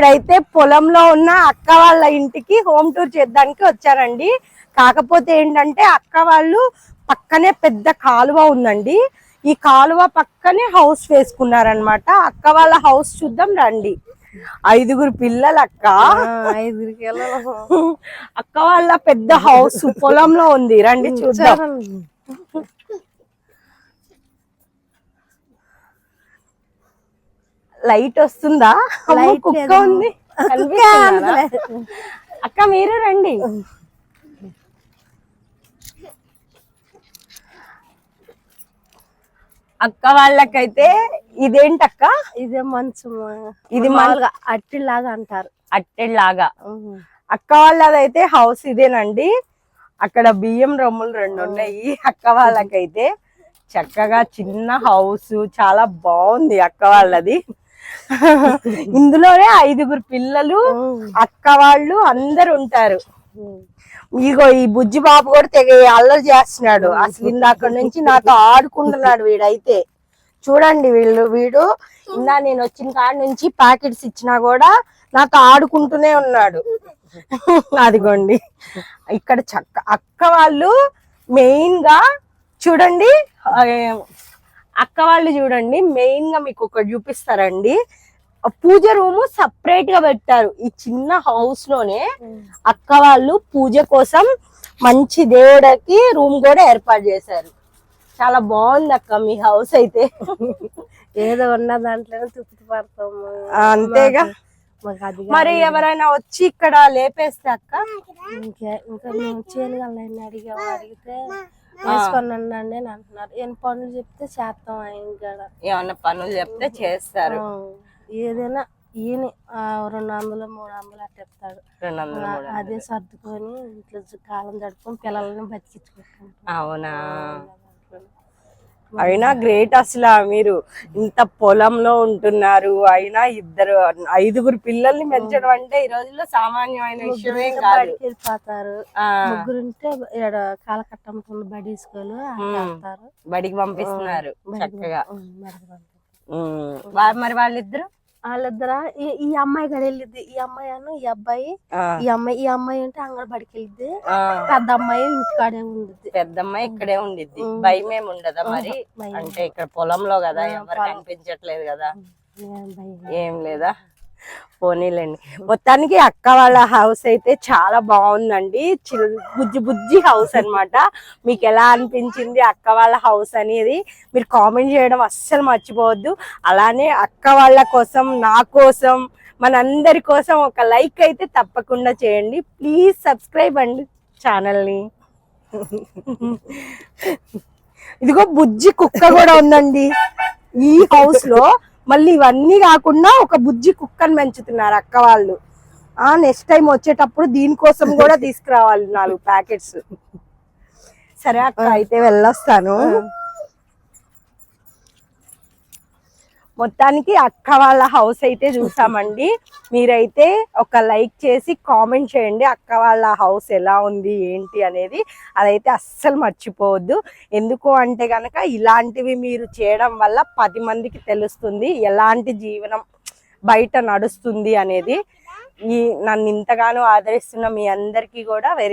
ఇప్పుడైతే పొలంలో ఉన్న అక్క వాళ్ళ ఇంటికి హోమ్ టూర్ చేద్దానికి వచ్చారండి. కాకపోతే ఏంటంటే అక్క వాళ్ళు పక్కనే పెద్ద కాలువ ఉందండి. ఈ కాలువ పక్కనే హౌస్ వేసుకున్నారనమాట అక్క వాళ్ళ హౌస్ చూద్దాం రండి. ఐదుగురు పిల్లలు అక్క ఐదుగురికి వెళ్ళాలి అక్క వాళ్ళ పెద్ద హౌస్ పొలంలో ఉంది. రండి చూద్దాం. లైట్ వస్తుందా? కుక్క. ఉంది? అక్క మీరు రండి. అక్క వాళ్ళకైతే ఇదేంటక్క? ఇదే మంచం. ఇది మామూలుగా అట్టిలాగా అంటారు. అట్టెలాగా. అక్క వాళ్ళదైతే హౌస్ ఇదేనండి. అక్కడ బియ్యం రమ్ములు రెండు ఉన్నాయి. అక్క వాళ్ళకైతే చక్కగా చిన్న హౌస్. చాలా బాగుంది అక్క వాళ్ళది. ఇందులోనే ఐదుగురు పిల్లలు అక్క వాళ్ళు అందరు ఉంటారు. ఇగో ఈ బుజ్జి బాబు కూడా తెగ అల్లరి చేస్తున్నాడు. అసలు ఇందాక నుంచి నాతో ఆడుకుంటున్నాడు వీడైతే. చూడండి వీళ్ళు వీడు ఇందా నేను వచ్చిన కాడ నుంచి ప్యాకెట్స్ ఇచ్చినా కూడా నాతో ఆడుకుంటూనే ఉన్నాడు. అదిగోండి. ఇక్కడ చక్క అక్క వాళ్ళు మెయిన్గా చూడండి అక్క వాళ్ళు చూడండి మెయిన్గా మీకు ఒకటి చూపిస్తారండి. పూజ రూము సపరేట్గా పెట్టారు. ఈ చిన్న హౌస్లోనే అక్క వాళ్ళు పూజ కోసం మంచి దేవుడికి రూమ్ కూడా ఏర్పాటు చేశారు. చాలా బాగుంది అక్క మీ హౌస్ అయితే. ఏదో ఉన్న దాంట్లోనే తృప్తి పడతాము. అంతేగా. మరి ఎవరైనా వచ్చి ఇక్కడ లేపేస్తే అక్క? ఇంకా ఇంకా మేము చేయగలని అడిగాము అడిగితే వేసుకొని అండి అని అంటున్నారు. ఎన్ని పనులు చెప్తే చేస్తాం ఆయన కాడ. ఏమన్నా పనులు చెప్తే చేస్తారు. ఏదైనా ఈయన రెండు వందలు మూడు వందలు అట్ట చెప్తాడు. అదే సర్దుకొని ఇంట్లో కాలం జడుపుకొని పిల్లల్ని బతికించుకుంటాం అవునా? అయినా గ్రేట్ అసలు మీరు. ఇంత పొలంలో ఉంటున్నారు అయినా ఇద్దరు ఐదుగురు పిల్లల్ని పెంచడం అంటే ఈ రోజుల్లో సామాన్యమైన విషయమేం కాదు. వెళ్ళిపోతారు. ముగ్గురుంటే కాలకట్టమ్ముకున్న బడి స్కూల్ బడికి పంపిస్తున్నారు చక్కగా. మరి వాళ్ళిద్దరు? వాళ్ళిద్దర? ఈ- ఈ అమ్మాయి కూడా వెళ్ళిద్ది. ఈ అమ్మాయి అను ఈ అబ్బాయి. ఈ అమ్మాయి ఈ అమ్మాయి అంటే అంగడి బడికి వెళ్ళిద్ది. పెద్ద అమ్మాయి ఇంటికాడే ఉండిద్ది. పెద్దమ్మాయి ఇక్కడే ఉండిద్ది. భయం ఏమి ఉండదా మరి. అంటే ఇక్కడ పొలంలో కదా ఎవరు కనిపించట్లేదు కదా. ఏం లేదా? పోనీలేండి. మొత్తానికి అక్క వాళ్ళ హౌస్ అయితే చాలా బాగుందండి. చిల్ బుజ్జి బుజ్జి హౌస్ అన్నమాట. మీకు ఎలా అనిపించింది అక్క వాళ్ళ హౌస్ అనేది? మీరు కామెంట్ చేయడం అస్సలు మర్చిపోవద్దు. అలానే అక్క వాళ్ళ కోసం నా కోసం మనందరి కోసం ఒక లైక్ అయితే తప్పకుండా చేయండి. ప్లీజ్ సబ్స్క్రైబ్ అండి ఛానల్ని ఇదిగో బుజ్జి కుక్క కూడా ఉందండి. ఈ హౌస్లో మళ్ళీ ఇవన్నీ కాకుండా ఒక బుజ్జి కుక్కని పెంచుతున్నారు అక్క వాళ్ళు. ఆ నెక్స్ట్ టైం వచ్చేటప్పుడు దీనికోసం కూడా తీసుకురావాలి నాలుగు ప్యాకెట్స్. సరే అక్క అయితే వెళ్ళొస్తాను. మొత్తానికి అక్క వాళ్ళ హౌస్ అయితే చూసామండి. మీరైతే ఒక లైక్ చేసి కామెంట్ చేయండి అక్క వాళ్ళ హౌస్ ఎలా ఉంది ఏంటి అనేది. అదైతే అస్సలు మర్చిపోవద్దు. ఎందుకు అంటే కనుక ఇలాంటివి మీరు చేయడం వల్ల పది మందికి తెలుస్తుంది ఎలాంటి జీవనం బయట నడుస్తుంది అనేది. ఈ నన్ను ఇంతగానో ఆదరిస్తున్న మీ అందరికీ కూడా వెరీ